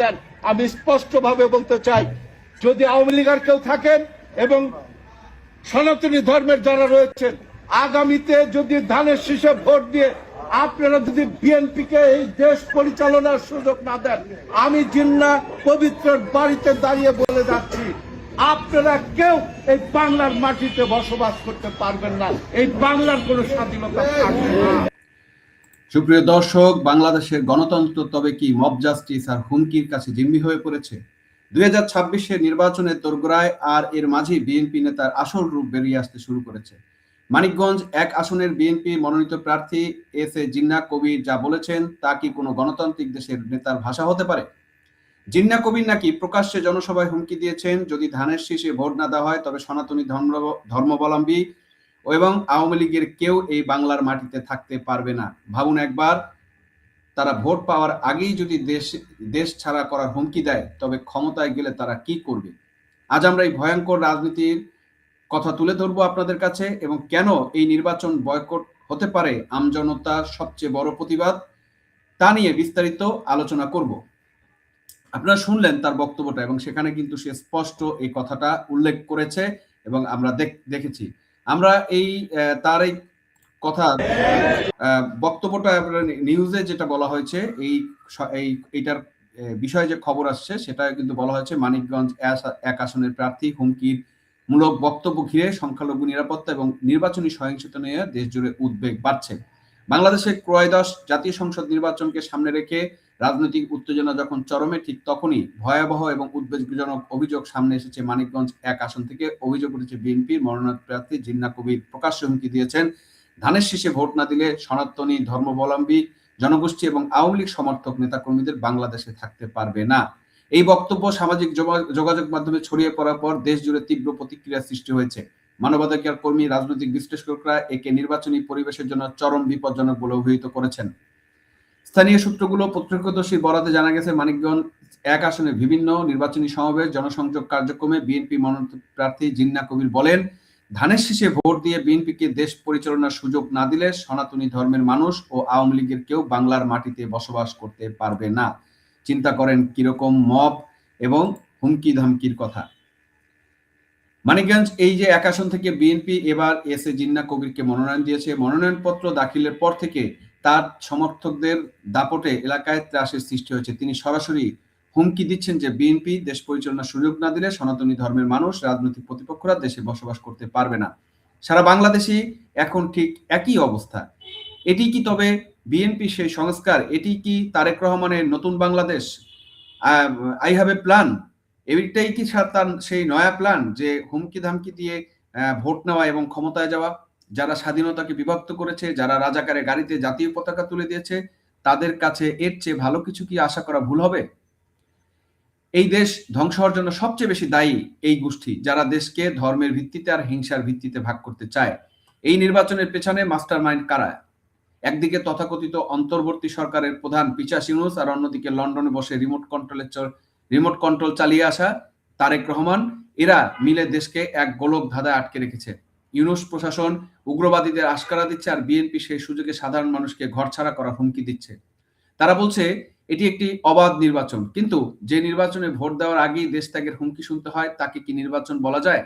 দেন। আমি স্পষ্টভাবে বলতে চাই, যদি আওয়ামী লীগের কেউ থাকেন এবং সনাতনী ধর্মের যারা রয়েছেন, আগামীতে যদি ধানের শীষে ভোট দিয়ে আপনারা যদি বিএনপিকে এই দেশ পরিচালনার সুযোগ না দেন, আমি জিন্না পবিত্র বাড়িতে দাঁড়িয়ে বলে যাচ্ছি, আপনারা কেউ এই বাংলার মাটিতে বসবাস করতে পারবেন না। এই বাংলার কোনো স্বাধীনতা থাকবে না। সুপ্রিয় দর্শক, বাংলাদেশের গণতন্ত্র তবে কি মব জাস্টিস আর হুমকির কাছে জিম্মি হয়ে পড়েছে? দুই হাজার ছাব্বিশের নির্বাচনের তোরগোড়ায় আর এর মাঝে বিএনপি নেতার আসল রূপ বেরিয়ে আসতে শুরু করেছে। মানিকগঞ্জ এক আসনের বিএনপি মনোনীত প্রার্থী এস এ জিন্না কবির যা বলেছেন, তা কি কোনো গণতান্ত্রিক দেশের নেতার ভাষা হতে পারে? জিন্না কবির নাকি প্রকাশ্যে জনসভায় হুমকি দিয়েছেন, যদি ধানের শীষে ভোট না দেওয়া হয় তবে সনাতনী ধর্ম ধর্মাবলম্বী এবং আওয়ামী লীগের কেউ এই বাংলার মাটিতে থাকতে পারবে না। ভাবুন একবার, তারা ভোট পাওয়ার আগেই যদি দেশ দেশ ছাড়া করার হুমকি দেয়, তবে ক্ষমতায় গেলে তারা কি করবে? আজ আমরা এই ভয়ঙ্কর রাজনীতির কথা তুলে ধরবো আপনাদের কাছে এবং কেন এই নির্বাচন বয়কট হতে পারে আমজনতার সবচেয়ে বড় প্রতিবাদ, তা নিয়ে বিস্তারিত আলোচনা করব। আপনারা শুনলেন তার বক্তব্যটা এবং সেখানে কিন্তু সে স্পষ্ট এই কথাটা উল্লেখ করেছে এবং আমরা দেখ- দেখেছি। আমরা এই তার এই কথা বক্তব্যটা নিউজে যেটা বলা হয়েছে, এই এইটার বিষয়ে যে খবর আসছে, সেটা কিন্তু বলা হয়েছে মানিকগঞ্জ এক আসনের প্রার্থী হুমকির মূলক বক্তব্য ঘিরে সংখ্যালঘু নিরাপত্তা এবং নির্বাচনী সহিংসতা নিয়ে দেশ জুড়ে উদ্বেগ বাড়ছে। বাংলাদেশের ক্রয়োদশ জাতীয় সংসদ নির্বাচনকে সামনে রেখে রাজনৈতিক উত্তেজনা যখন চরমে, ঠিক তখনই ভয়াবহ এবং উদ্বেগজনক অভিযোগ সামনে এসেছে মানিকগঞ্জ এক আসন থেকে। অভিযোগ উঠেছে বিএনপির মনোনয়ন প্রার্থী জিন্না কবির প্রকাশ্য হুমকি দিয়েছেন। ধানের শীষে ভোট না দিলে সনাতনী ধর্মাবলম্বী জনগোষ্ঠী এবং আওয়ামী লীগ সমর্থক নেতাকর্মীদের বাংলাদেশে থাকতে পারবে না। এই বক্তব্য সামাজিক যোগা- যোগাযোগ মাধ্যমে ছড়িয়ে পড়ার পর দেশ জুড়ে তীব্র প্রতিক্রিয়া সৃষ্টি হয়েছে। মানবাধিকার কর্মী, রাজনৈতিক বিশ্লেষকরা একে নির্বাচনী পরিবেশের জন্য চরম বিপজ্জনক বলে অভিহিত করেছেন। স্থানীয় সূত্রগুলো প্রত্যক্ষদর্শী বরাতে জানা গেছে, মানিকগঞ্জ এক আসনে বিভিন্ন নির্বাচনী সমাবেশ, জনসংযোগ কার্যক্রমে বিএনপি মনোনীত প্রার্থী জিন্না কবির বলেন, ধানের শীষে ভোট দিয়ে বিএনপিকে দেশ পরিচালনার সুযোগ না দিলে সনাতনী ধর্মের মানুষ ও আওয়ামী লীগের কেউ বাংলার মাটিতে বসবাস করতে পারবে না। চিন্তা করেন কীরকম মব এবং হুমকি ধামকির কথা। মানিকগঞ্জ এই যে এক আসন থেকে বিএনপি এবার এস এ জিন্না কবিরকে মনোনয়ন দিয়েছে। মনোনয়নপত্র দাখিলের পর থেকে তার সমর্থকদের দাপটে এলাকায় ত্রাসের সৃষ্টি হয়েছে। তিনি সরাসরি হুমকি দিচ্ছেন যে বিএনপি দেশ পরিচালনার সুযোগ না দিলে সনাতনী ধর্মের মানুষ, রাজনৈতিক প্রতিপক্ষরা দেশে বসবাস করতে পারবে না। সারা বাংলাদেশে এখন ঠিক একই অবস্থা। এটি কি তবে বিএনপি সেই সংস্কার? এটি কি তারেক রহমানের নতুন Bangladesh? I have a plan. এইটাই কি তার সেই নয়া প্ল্যান যে হুমকি ধামকি দিয়ে ভোট নেওয়া এবং ক্ষমতায় যাওয়া? যারা স্বাধীনতাকে বিভক্ত করেছে, যারা রাজাকারে গাড়িতে জাতীয় পতাকা তুলে দিয়েছে, তাদের কাছে এর চেয়ে ভালো কিছু কি আশা করা ভুল হবে? এই দেশ ধ্বংস হওয়ার জন্য সবচেয়ে বেশি দায়ী এই গোষ্ঠী, যারা দেশকে ধর্মের ভিত্তিতে আর হিংসার ভিত্তিতে ভাগ করতে চায়। এই নির্বাচনের পেছনে মাস্টার মাইন্ড কারা? একদিকে তথাকথিত অন্তর্বর্তী সরকারের প্রধান পিচাস ইউনুস আর অন্যদিকে লন্ডনে বসে রিমোট কন্ট্রোলের রিমোট কন্ট্রোল চালিয়ে আসা তারেক রহমান। এরা মিলে দেশকে এক গোলক ধাঁধায় আটকে রেখেছে। ইউনুস প্রশাসন উগ্রবাদীদের আশকারা দিচ্ছে আর বিএনপি সেই সুযোগে সাধারণ মানুষকে ঘরছাড়া করার হুমকি দিচ্ছে। তারা বলছে, এটি একটি অবাধ নির্বাচন। কিন্তু যে নির্বাচনে ভোট দেওয়ার আগেই দেশ ত্যাগের হুমকি শুনতে হয়, তাকে কি নির্বাচন বলা যায়?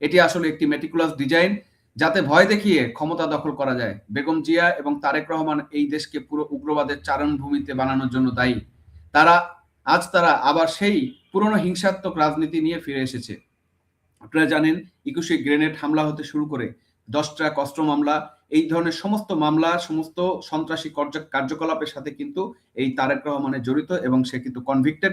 এটি আসলে একটি মেটিকুলাস ডিজাইন যাতে ভয় দেখিয়ে ক্ষমতা দখল করা যায়। বেগম জিয়া এবং তারেক রহমান এই দেশকে পুরো উগ্রবাদের চারণভূমিতে বানানোর জন্য দায়ী। তারা, আজ তারা আবার সেই পুরনো হিংসাত্মক রাজনীতি নিয়ে ফিরে এসেছে। আপনারা জানেন, একুশে গ্রেনেড হামলা হতে শুরু করে দশটা কষ্ট মামলা। এই ধরনের সমস্ত মামলা, সমস্ত সন্ত্রাসী কার্য- কার্যকলাপের সাথে কিন্তু এই তারেক রহমানের জড়িত এবং সে কিন্তু কনভিক্টেড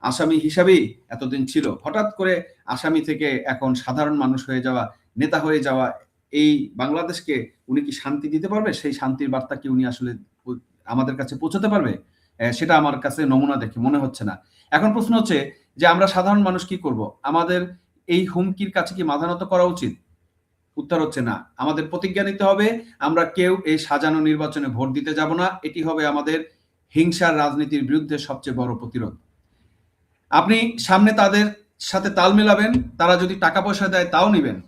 আসামি হিসাবেই এতদিন ছিল। হঠাৎ করে আসামি থেকে এখন সাধারণ মানুষ হয়ে যাওয়া, নেতা হয়ে যাওয়া, এই বাংলাদেশকে উনি কি শান্তি দিতে পারবে? সেই শান্তির বার্তা কি উনি আসলে আমাদের কাছে পৌঁছাতে পারবে? সেটা আমার কাছে নমুনা দেখে মনে হচ্ছে না। এখন প্রশ্ন হচ্ছে যে আমরা সাধারণ মানুষ কি করব? আমাদের এই হুমকির কাছে কি মাথা নত করা উচিত? উত্তর হচ্ছে না। আমাদের প্রতিজ্ঞা নিতে হবে, আমরা কেউ এই সাজানো নির্বাচনে ভোট দিতে যাব না। এটি হবে আমাদের হিংসার রাজনীতির বিরুদ্ধে সবচেয়ে বড় প্রতিরোধ। আপনি সামনে তাদের সাথে তাল মেলাবেন, তারা যদি টাকা পয়সা দেয় তাও নিবেন।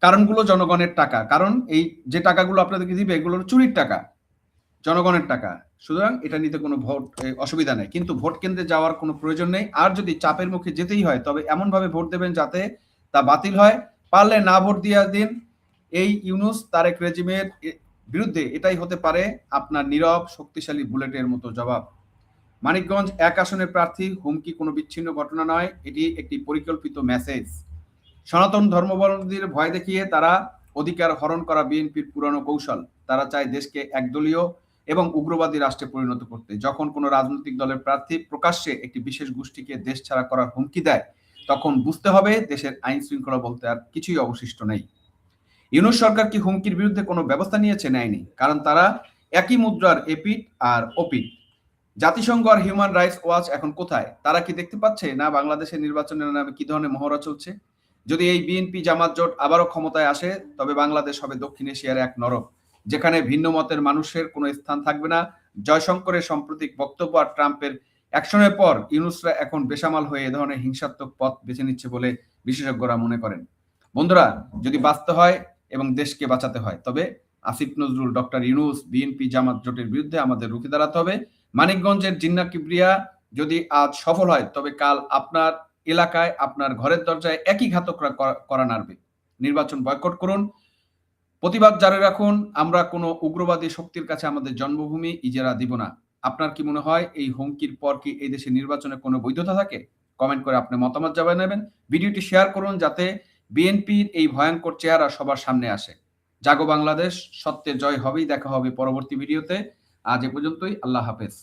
কারণগুলো জনগণের টাকা। কারণ এই যে টাকাগুলো আপনাদেরকে দিবে, এগুলো চুরির টাকা। জনগণের টাকা। সুতরাং এটা নিতে কোনো ভোট অসুবিধা নেই। কিন্তু ভোট কেন্দ্রে যাওয়ার কোনো প্রয়োজন নেই। আর যদি চাপের মুখে যেতেই হয়, তবে এমনভাবে ভোট দেবেন যাতে তা বাতিল হয়। পারলে না ভোট দিয়ে দিন এই ইউনুস, তারেক রেজিমের বিরুদ্ধে এটাই হতে পারে আপনার নীরব, শক্তিশালী বুলেটের মতো জবাব। মানিকগঞ্জ এক আসনের প্রার্থী, হুমকি কোনো বিচ্ছিন্ন ঘটনা নয়, এটি একটি পরিকল্পিত মেসেজ। সনাতন ধর্মাবলম্বীদের ভয় দেখিয়ে তারা অধিকার হরণ করা বিএনপির পুরনো কৌশল। তারা চায় দেশকে একদলীয় এবং উগ্রবাদী রাষ্ট্রে পরিণত করতে। যখন কোনো রাজনৈতিক দলের প্রার্থী প্রকাশ্যে একটি বিশেষ গোষ্ঠীকে দেশ ছাড়া করার হুমকি দেয়, তখন বুঝতে হবে দেশের আইন শৃঙ্খলা বলতে আর কিছুই অবশিষ্ট নেই। ইউনুস সরকার কি হুমকির বিরুদ্ধে কোনো ব্যবস্থা নিয়েছে, নেয়নি? কারণ তারা একই মুদ্রার এপিট আর ওপিট। জাতিসংঘ আর হিউম্যান রাইটস ওয়াচ এখন কোথায়? তারা কি দেখতে পাচ্ছে না বাংলাদেশের নির্বাচনের নামে কি ধরনের মহড়া চলছে? যদি এই বিএনপি জামাত জোট আবারও ক্ষমতায় আসে, তবে বাংলাদেশ হবে দক্ষিণ এশিয়ার এক নরক। যেখানে ভিন্ন মতের মানুষের কোনো স্থান থাকবে না। জয়শঙ্করের সাম্প্রতিক বক্তব্য আর ট্রাম্পের অ্যাকশনের পর ইউনুসরা এখন বেসামাল হয়ে এ ধরনের হিংসাত্মক পথ বেছে নিচ্ছে বলে বিশেষজ্ঞরা মনে করেন। বন্ধুরা, যদি বাঁচতে হয় এবং দেশকে বাঁচাতে হয়, তবে আসিফ নজরুল, ডক্টর ইউনুস, বিএনপি, জামাত জোটের বিরুদ্ধে আমাদের রুখে দাঁড়াতে হবে। মানিকগঞ্জের জিন্না কিবরিয়া যদি আজ সফল হয়, তবে কাল আপনার এলাকায়, আপনার ঘরের দরজায় একই ঘাতকরা করা- নাড়বে। নির্বাচন বয়কট করুন। প্রতিবাদ জারি রাখুন। আমরা কোনো উগ্রবাদী শক্তির কাছে আমাদের জন্মভূমি ইজারা দিব না। আপনার কি মনে হয় এই হুমকির পর কি এই দেশে নির্বাচনে কোনো বৈধতা থাকে? কমেন্ট করে আপনি মতামত জানিয়ে নেবেন। ভিডিওটি শেয়ার করুন যাতে বিএনপির এই ভয়ঙ্কর চেহারা সবার সামনে আসে। জাগো বাংলাদেশ সত্যের জয় হবেই। দেখা হবে পরবর্তী ভিডিওতে। আজ এ পর্যন্তই। আল্লাহ হাফেজ।